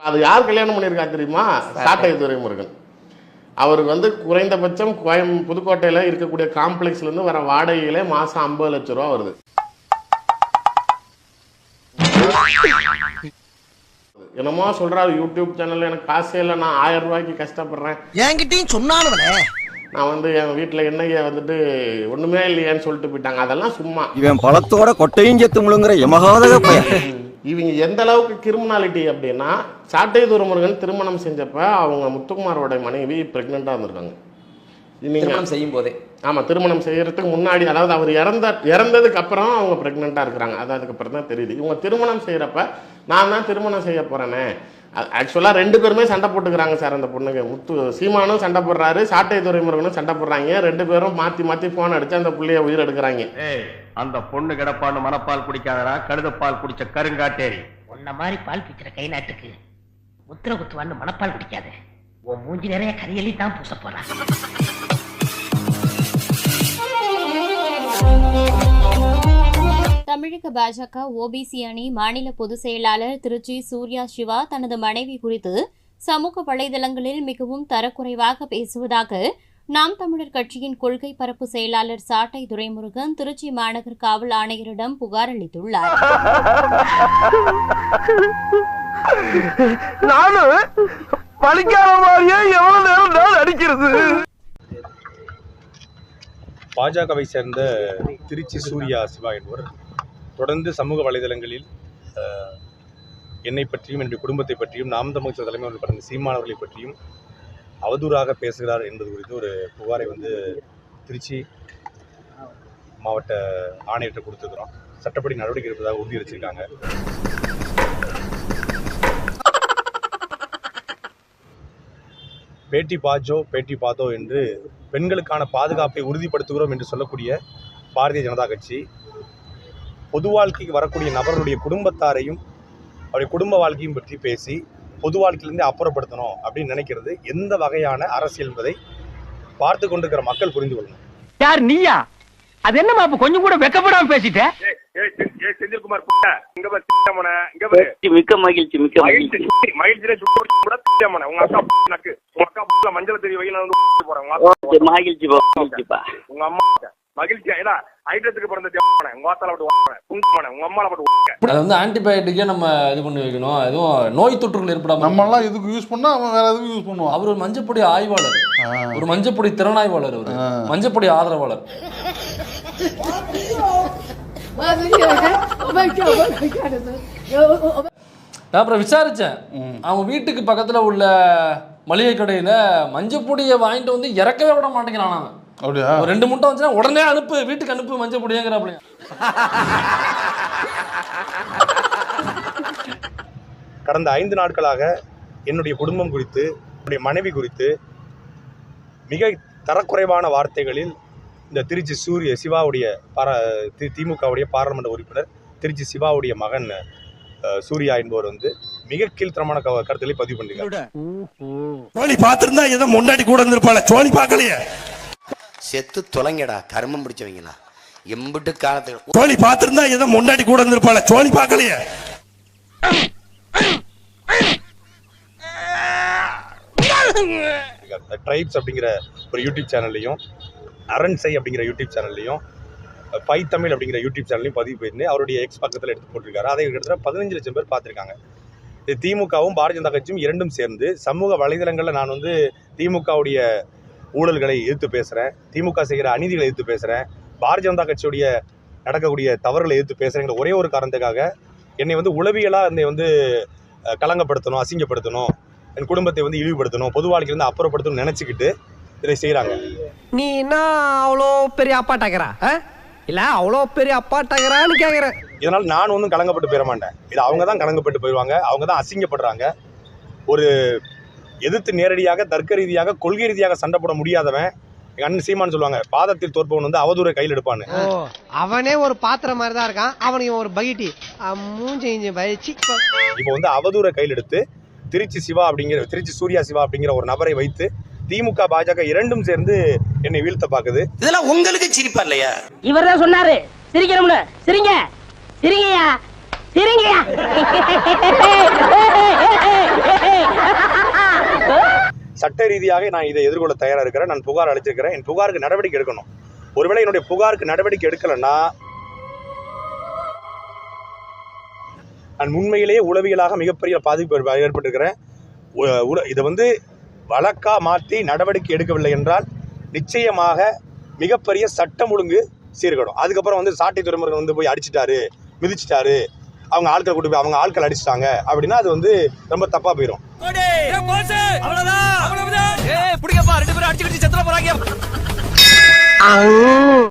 அது யார் கல்யாணம் பண்ணியிருக்கா தெரியுமா? சாட்டை. துரைமுருகன் அவருக்கு வந்து குறைந்தபட்சம் கோயம் புதுக்கோட்டையில் இருக்கக்கூடிய காம்ப்ளெக்ஸ்லேருந்து வர வாடகைகளே மாதம் ஐம்பது லட்ச ரூபா வருது. என்னமோ சொல்றாரு யூடியூப் சேனல்ல எனக்கு காசே இல்லை நான் ஆயிரம் ரூபாய்க்கு கஷ்டப்படுறேன். என்கிட்டயும் சொன்னானுவலே நான் வந்து என் வீட்டில் என்னைய வந்துட்டு ஒன்றுமே இல்லையேன்னு சொல்லிட்டு போயிட்டாங்க. அதெல்லாம் சும்மா. இவன் பழத்தோட கொட்டையும் செத்து முழுங்குற எமகாதக பையன். இவங்க எந்த அளவுக்கு கிரிமினாலிட்டி அப்படின்னா சாட்டை துரைமுருகன் திருமணம் செஞ்சப்ப அவங்க முத்துக்குமாரோட மனைவி பிரெக்னெண்ட்டாக இருந்திருக்காங்க. திருமணம் செய்யும் போதே ஆமாம் திருமணம் செய்யறதுக்கு முன்னாடி அதாவது அவர் இறந்த இறந்ததுக்கு அப்புறம் அவங்க ப்ரெக்னெண்ட்டாக இருக்கிறாங்க. அது அதுக்கப்புறம் தான் தெரியுது. இவங்க திருமணம் செய்கிறப்ப நான் தான் திருமணம் செய்ய போகிறேனே ஆக்சுவலாக ரெண்டு பேருமே சண்டை போட்டுக்கிறாங்க சார் அந்த பொண்ணுங்க முத்து சீமானும் சண்டை போடுறாரு சாட்டை துறைமுருகனும் சண்டை போடுறாங்க. ரெண்டு பேரும் மாற்றி மாற்றி ஃபோன் அடித்து அந்த புள்ளைய உயிர் எடுக்கிறாங்க. ஏய் அந்த பொண்ணு கிடப்பான்னு மனப்பால் குடிக்காதடா கழுதப்பால் குடிச்ச கருங்காட்டேரி. உன்ன மாதிரி பால் பிச்சுற கை நாட்டுக்கு முத்திர குத்துவான்னு மனப்பால் குடிக்காத. உன் மூஞ்சி நிறைய கரியலி தான் பூச போறான் தமிழக பாஜக ஓபிசி அணி மாநில பொதுச் செயலாளர் திருச்சி சூர்யா சிவா தனது மனைவி குறித்து சமூக வலைதளங்களில் மிகவும் தரக்குறைவாக பேசுவதாக நாம் தமிழர் கட்சியின் கொள்கை பரப்பு செயலாளர் சாட்டை துரைமுருகன் திருச்சி மாநகர் காவல் ஆணையரிடம் புகார் அளித்துள்ளார். பாஜகவை சேர்ந்த திருச்சி சூர்யா சிவா என்பவர் தொடர்ந்து சமூக வலைதளங்களில் என்னை பற்றியும் என்னுடைய குடும்பத்தை பற்றியும் நாம் தமிழ் தலைமையில் பிறந்த சீமானவர்களை பற்றியும் அவதூறாக பேசுகிறார் என்பது குறித்து ஒரு புகாரை வந்து திருச்சி மாவட்ட ஆணையர்கிட்ட கொடுத்துருக்குறோம். சட்டப்படி நடவடிக்கை இருப்பதாக உறுதி அளிச்சிருக்காங்க. பேட்டி பாஜோ பேட்டி பாத்தோ என்று பெண்களுக்கான பாதுகாப்பை உறுதிப்படுத்துகிறோம் என்று சொல்லக்கூடிய பாரதிய ஜனதா கட்சி பொது வாழ்க்கைக்கு வரக்கூடிய நபர்களுடைய குடும்பத்தாரையும் அவருடைய குடும்ப வாழ்க்கையும் பற்றி பேசி பொது வாழ்க்கையிலேருந்து அப்புறப்படுத்தணும் அப்படின்னு நினைக்கிறது எந்த வகையான அரசியல் என்பதை பார்த்து கொண்டிருக்கிற மக்கள் புரிந்து கொள்ளணும். யார் நீயா? அது என்னமா அப்ப கொஞ்சம் கூட வெக்கப்படாம பேசிட்ட? செந்தில்குமார் இங்க பாரு சின்னமன இங்க பாரு. மிக்க மகிழ்ச்சி மிக்க மகிழ்ச்சி மகிழ்ச்சி. மகிழ்ச்சியில சின்னமன உங்க அக்கா நக்கு உங்க அக்கா புள்ள மஞ்சள் தெரிய வெயில வந்து போறேன் மகிழ்ச்சிப்பா உங்க அம்மா மகிழ்ச்சி ஏடா ஐட்டத்துக்கு பிறந்த தேவன உங்க ஆத்தால விட்டு வாங்க குங்குமன உங்க அம்மால வாங்க அது வந்து ஆன்டிபயோட்டிக்கே நம்ம இது பண்ணி வைக்கணும். எதுவும் நோய் தொற்றுகள் ஏற்படாம நம்ம எல்லாம் இதுக்கு யூஸ் பண்ணா அவன் வேற எதுக்கு யூஸ் பண்ணுவான்? அவர் ஒரு மஞ்சப்பொடி ஆய்வாளர். ஒரு மஞ்சப்பொடி திறனாய்வாளர் அவர். மஞ்சப்பொடி ஆதரவாளர். நான் அப்புறம் விசாரிச்சேன். அவங்க வீட்டுக்கு பக்கத்துல உள்ள மளிகை கடையில மஞ்சப்பொடியை வாங்கிட்டு வந்து இறக்கவே விட மாட்டேங்கிறான் அவன். அப்படியா? ரெண்டு முட்டை வந்துச்சுன்னா உடனே அனுப்பு வீட்டுக்கு அனுப்பு மஞ்சள் பொடியங்கிறாப்லையா கடந்த ஐந்து நாட்களாக என்னுடைய குடும்பம் குறித்து என்னுடைய மனைவி குறித்து மிக தரக்குறைவான வார்த்தைகளில் இந்த திருச்சி சூரிய சிவாவுடைய பார தி திமுகவுடைய பாராளுமன்ற உறுப்பினர் திருச்சி சிவாவுடைய மகன் சூர்யா என்பவர் வந்து மிக கீழ்த்தரமான கருத்துக்களை பதிவு பண்ணிருக்காரு சோனி பாத்திருந்தா ஏதோ முன்னாடி கூட இருந்திருப்பாள. சோனி பார்க்கலையே. செத்து தொலைங்கடா. கர்மம் பிடிச்சவங்களா? எம்பிட்டு காலத்துக்கு சோனி பாத்திருந்தா ஏதோ முன்னாடி கூட இருந்திருப்பாள. சோனி பார்க்கலையே. ட்ரைப்ஸ் அப்படிங்கிற ஒரு யூடியூப் சேனல்லையும் அரண்சை அப்படிங்கிற யூடியூப் சேனல்லையும் பை தமிழ் அப்படிங்கிற யூடியூப் சேனல்லையும் பதிவு போயிருந்து அவருடைய எக்ஸ் பக்கத்தில் எடுத்து போட்டிருக்காரு. அதை கிட்டத்தட்ட பதினஞ்சு லட்சம் பேர் பார்த்துருக்காங்க. இது திமுகவும் பாரதிய ஜனதா கட்சியும் இரண்டும் சேர்ந்து சமூக வலைதளங்களில் நான் வந்து திமுகவுடைய ஊழல்களை எதிர்த்து பேசுகிறேன் திமுக செய்கிற அநீதிகளை எதிர்த்து பேசுகிறேன் பாரதிய ஜனதா கட்சியுடைய நடக்கக்கூடிய தவறுகளை எதிர்த்து பேசுகிறேங்கிற ஒரே ஒரு காரணத்துக்காக என்னை வந்து உளவியலாக என்னை வந்து அஹ், களங்கப்படுத்தணும் அசிங்கப்படுத்தணும் என் குடும்பத்தை வந்து இழிவுபடுத்தணும் பொது வாழ்க்கையிலேருந்து அப்புறப்படுத்தணும்னு நினச்சிக்கிட்டு இதை செய்கிறாங்க நீ என்ன அவ்வளோ பெரிய அப்பாட்டாக்கிறா இல்ல அவ்வளோ பெரிய அப்பாட்டாக்கிறான்னு கேக்குறேன். இதனால் நான் ஒன்றும் கலங்கப்பட்டு போயிட மாட்டேன். இது அவங்க தான் கலங்கப்பட்டு போயிடுவாங்க அவங்க தான் அசிங்கப்படுறாங்க. ஒரு எதிர்த்து நேரடியாக தர்க்க ரீதியாக கொள்கை ரீதியாக சண்டை போட முடியாதவன் எங்கள் அண்ணன் சீமான்னு சொல்லுவாங்க பாதத்தில் தோற்பவன் வந்து அவதூறை கையில் எடுப்பான்னு. அவனே ஒரு பாத்திரம் மாதிரி தான் இருக்கான் அவனுக்கு ஒரு பகிட்டி மூஞ்சி இஞ்சி வச்சு இப்போ வந்து அவதூறை கையில் எடுத்து திருச்சி சிவா அப்படிங்கிற திருச்சி சூர்யா சிவா அப்படிங்கிற ஒரு நபரை வைத்து திமுக பாஜக இரண்டும் சேர்ந்து என்னை வீழ்த்த பார்க்குது. இதெல்லாம் உங்களுக்கு சிரிப்பா இல்லையா? இவர் தான் சொன்னாரு. சிரிக்கணும்னு சிரிங்க. சிரிங்கயா சிரிங்கயா சட்ட ரீதியாக நான் இதை எதிர்கொள்ள தயாராக இருக்கிறேன். நான் புகார் அளிச்சிருக்கிறேன் என் புகாருக்கு நடவடிக்கை எடுக்கணும். ஒருவேளை என்னுடைய புகாருக்கு நடவடிக்கை எடுக்கலைன்னா நான் உண்மையிலேயே உளவியலாக மிகப்பெரிய பாதிப்பு ஏற்பட்டிருக்கிறேன். உ- இதை வந்து வழக்கா மாற்றி நடவடிக்கை எடுக்கவில்லை என்றால் நிச்சயமாக மிகப்பெரிய சட்டம் ஒழுங்கு சீர்கடும். அதுக்கப்புறம் வந்து சாட்டை துறைமுறை வந்து போய் அடிச்சிட்டாரு மிதிச்சிட்டாரு. அவங்க ஆட்கள் கூட்டு போய் அவங்க ஆட்கள் அடிச்சிட்டாங்க அப்படின்னா அது வந்து ரொம்ப தப்பா போயிடும் பிடிக்கப்பா